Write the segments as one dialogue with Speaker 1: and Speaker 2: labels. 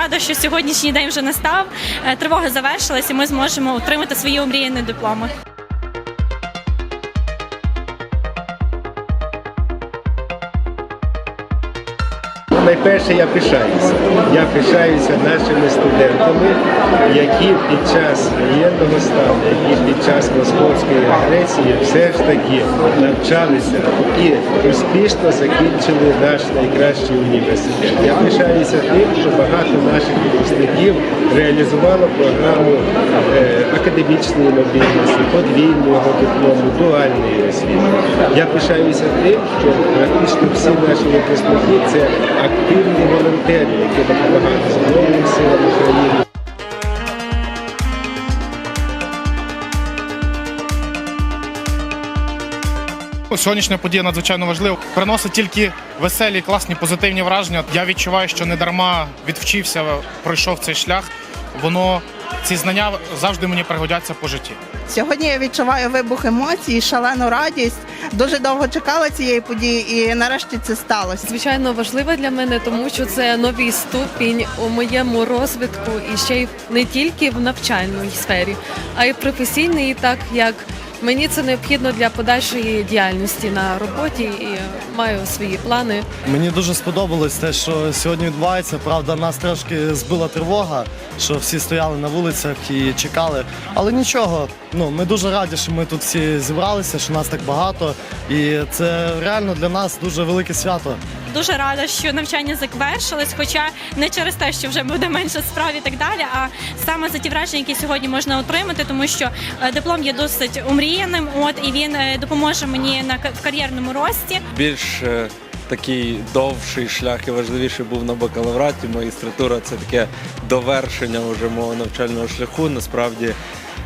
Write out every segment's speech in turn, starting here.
Speaker 1: рада, що сьогоднішній день вже настав. Е, Тривога завершилась, і ми зможемо отримати свої омріяні дипломи.
Speaker 2: Найперше я пишаюся. Я пишаюся нашими студентами, які під час воєнного стану, які під час московської агресії все ж таки навчалися і успішно закінчили наш найкращий університет. Я пишаюся тим, що багато наших випускників реалізувало програму е, академічної мобільності, подвійного диплому, дуальної освіти. Я пишаюся тим, що практично всі наші випускники це активні волонтери, які допомагають Збройним силам України.
Speaker 3: Сьогоднішня подія надзвичайно важлива. Приносить тільки веселі, класні, позитивні враження. Я відчуваю, що не дарма відвчився, пройшов цей шлях. Воно ці знання завжди мені пригодяться по житті.
Speaker 4: Сьогодні я відчуваю вибух емоцій, шалену радість. Дуже довго чекала цієї події, і нарешті це сталося.
Speaker 5: Звичайно, важлива для мене, тому що це новий ступінь у моєму розвитку і ще й не тільки в навчальній сфері, а й професійній, так як мені це необхідно для подальшої діяльності на роботі і маю свої плани.
Speaker 6: Мені дуже сподобалось те, що сьогодні відбувається. Правда, нас трошки збила тривога, що всі стояли на вулицях і чекали. Але нічого, ну ми дуже раді, що ми тут всі зібралися, що нас так багато. І це реально для нас дуже велике свято.
Speaker 1: Дуже рада, що навчання завершилось, хоча не через те, що вже буде менше справ і так далі, а саме за ті враження, які сьогодні можна отримати, тому що е, диплом є досить умріяним. От і він е, допоможе мені на в кар'єрному рості.
Speaker 7: більш такий довший шлях і важливіший був на бакалавраті. Магістратура це таке довершення вже мого навчального шляху. Насправді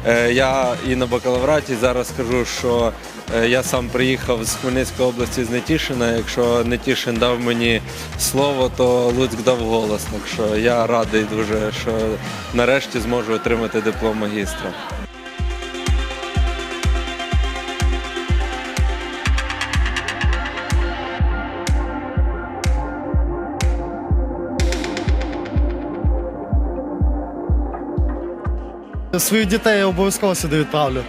Speaker 7: е, я і на бакалавраті зараз скажу, що е, я сам приїхав з Хмельницької області з Нетішина. Якщо Нетішин дав мені слово, то Луцьк дав голос. Так що я радий дуже, що нарешті зможу отримати диплом магістра.
Speaker 6: Своїх дітей я обов'язково сюди відправлю.